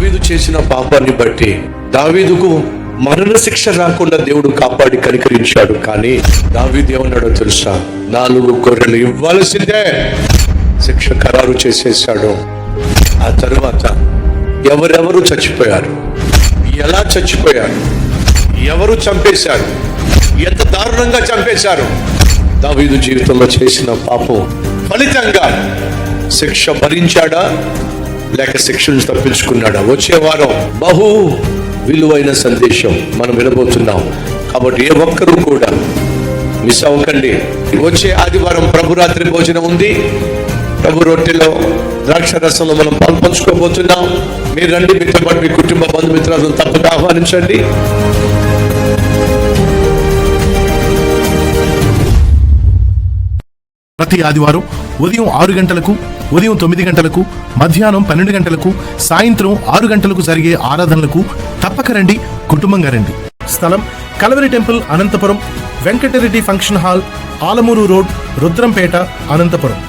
దావీదు చేసిన పాపాన్ని బట్టి దావీదుకు మరణ శిక్ష రాకుండా దేవుడు కాపాడి కనికరించాడు. కానీ దావీదు ఏమన్నాడో తెలుసా? నాలుగు గొర్రెలు ఇవ్వాల్సిందే. శిక్ష ఖరారు చేసేసాడు ఆ తరువాత ఎవరెవరు చచ్చిపోయారు? ఎలా చచ్చిపోయారు? ఎవరు చంపేశారు? ఎంత దారుణంగా చంపేశారు? దావీదు జీవితంలో చేసిన పాపం ఫలితంగా శిక్ష భరించాడా? లేక శిక్ష నుంచి తప్పించుకున్నాడా? వచ్చే వారం బహు విలువైన సందేశం మనం వినబోతున్నాం. కాబట్టి ఏ ఒక్కరూ కూడా మిస్ అవ్వకండి. వచ్చే ఆదివారం ప్రభురాత్రి భోజనం ఉంది. ప్రభు రొట్టెలో ద్రాక్ష రసంలో మనం పాల్పంచుకోబోతున్నాం మీరు రండి మీతో పాటు మీ కుటుంబ బంధుమిత్రులను తప్పక ఆహ్వానించండి. ప్రతి ఆదివారం ఉదయం ఆరు గంటలకు ఉదయం తొమ్మిది గంటలకు మధ్యాహ్నం పన్నెండు గంటలకు సాయంత్రం ఆరు గంటలకు జరిగే ఆరాధనలకు తప్పక రండి కుటుంబంగా రండి. స్థలం Calvary temple Anantapur Venkatareddy function hall Alamuru road Rudrampeta Anantapur.